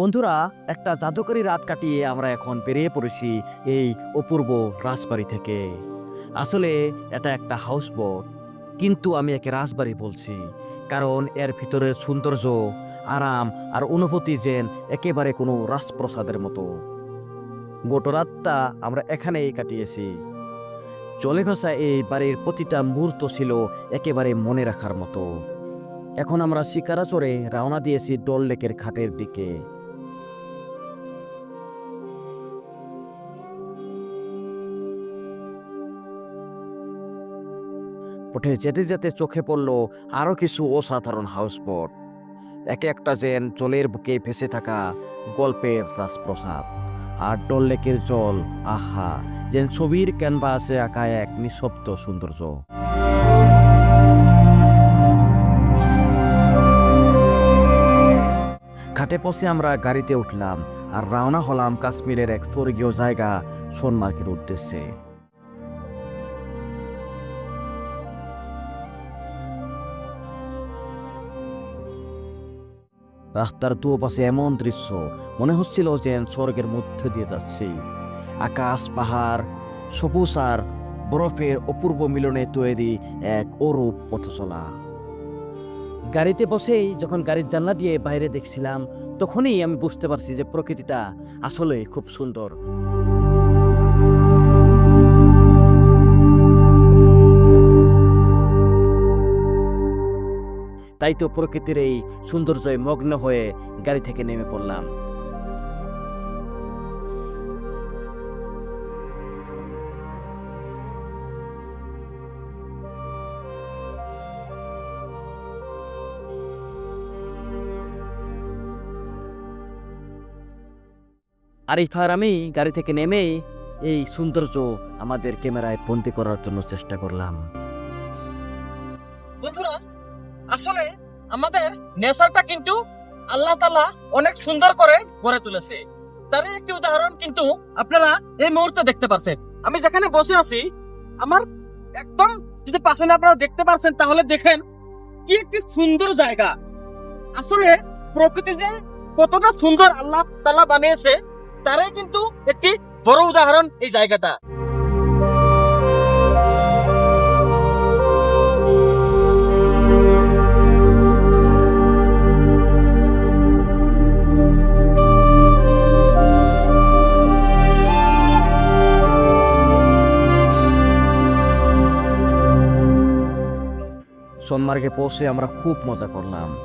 বন্ধুরা, একটা জাদুকরী রাত কাটিয়ে আমরা এখন বেরিয়ে পড়েছি এই অপূর্ব রাজবাড়ি থেকে। আসলে এটা একটা হাউস বোট কিন্তু আমি একে রাজবাড়ি বলছি, কারণ এর ভিতরের সৌন্দর্য, আরাম আর অনুভূতি যেন একেবারে কোনো রাজপ্রসাদের মতো। গোটো রাতটা আমরা এখানেই কাটিয়েছি। চলে ভাষা এই বাড়ির প্রতিটা মুহূর্ত ছিল একেবারে মনে রাখার মতো। এখন আমরা শিকারা চড়ে রওনা দিয়েছি ডল লেকের ঘাটের দিকে। পথে যেতে যেতে চোখে পড়ল আরও কিছু অসাধারণ হাউসবোট। একে একটা যেন জলের বুকে ভেসে থাকা গল্পের রাজপ্রসাদ। আর ডল লেকের জল, আহা, যেন ছবির ক্যানভাসে আঁকা এক নিঃশব্দ সৌন্দর্য। ঘাটে পৌঁছে আমরা গাড়িতে উঠলাম আর রওনা হলাম কাশ্মীরের এক স্বর্গীয় জায়গা, সোনমার্গের উদ্দেশ্যে। রাস্তার দুপাশে এমন দৃশ্য মনে হচ্ছিল যে স্বর্গের মধ্যে দিয়ে যাচ্ছি। আকাশ, পাহাড়, সবুজ আর বরফের অপূর্ব মিলনে তৈরি এক অরূপ পথচলা। গাড়িতে বসেই যখন গাড়ির জানলা দিয়ে বাইরে দেখছিলাম, তখনই আমি বুঝতে পারছি যে প্রকৃতিটা আসলে খুব সুন্দর। তাই তো প্রকৃতির এই সৌন্দর্যে মগ্ন হয়ে গাড়ি থেকে নেমে পড়লাম। আরিফ আর আমি গাড়ি থেকে নেমেই এই সৌন্দর্য আমাদের ক্যামেরায় বন্দি করার জন্য চেষ্টা করলাম। বন্ধুরা আসলে আমাদের নেচারটা কিন্তু আল্লাহ তালা অনেক সুন্দর করে গড়ে তুলেছে। তারই একটি উদাহরণ কিন্তু আপনারা এই মুহূর্তে দেখতে পাচ্ছেন আমি যেখানে বসে আছি, আমার একদম যদি পাশে আপনারা দেখতে পাচ্ছেন তাহলে দেখেন কি একটি সুন্দর জায়গা। আসলে প্রকৃতি যে কতটা সুন্দর আল্লাহ তালা বানিয়েছে, তারাই কিন্তু একটি বড় উদাহরণ এই জায়গাটা। সোনমার্গে পৌঁছে আমরা খুব মজা করলাম।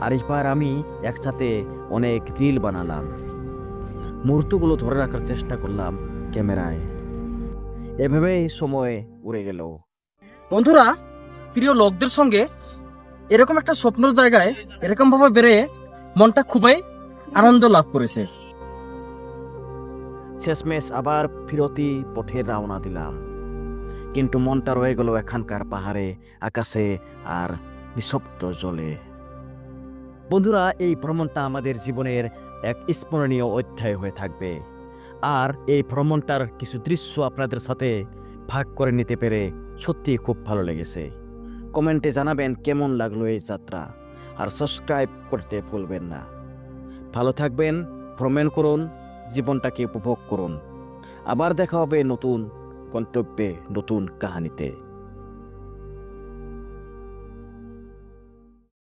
আরিফ আর আমি একসাথে অনেক রিল বানালাম। মুহূর্তগুলো ধরে রাখার চেষ্টা করলাম ক্যামেরায়। এভাবেই সময় উড়ে গেল। বন্ধুরা প্রিয় লোকদের সঙ্গে এরকম একটা স্বপ্নর জায়গায় এরকম ভাবে বেড়ে মনটা খুবই আনন্দ লাভ করেছে। শেষমেশ আবার ফিরতি পথে রওনা দিলাম। কিন্তু মনটা রয়ে গেল এখানকার পাহাড়ে, আকাশে আর নিঃশব্দ জলে। বন্ধুরা, এই ভ্রমণটা আমাদের জীবনের এক স্মরণীয় অধ্যায় হয়ে থাকবে। আর এই ভ্রমণটার কিছু দৃশ্য আপনাদের সাথে ভাগ করে নিতে পেরে সত্যি খুব ভালো লেগেছে। কমেন্টে জানাবেন কেমন লাগল এই যাত্রা, আর সাবস্ক্রাইব করতে ভুলবেন না। ভালো থাকবেন, ভ্রমণ করুন, জীবনটাকে উপভোগ করুন। আবার দেখা হবে নতুন গন্তব্যে নতুন কাহানিতে।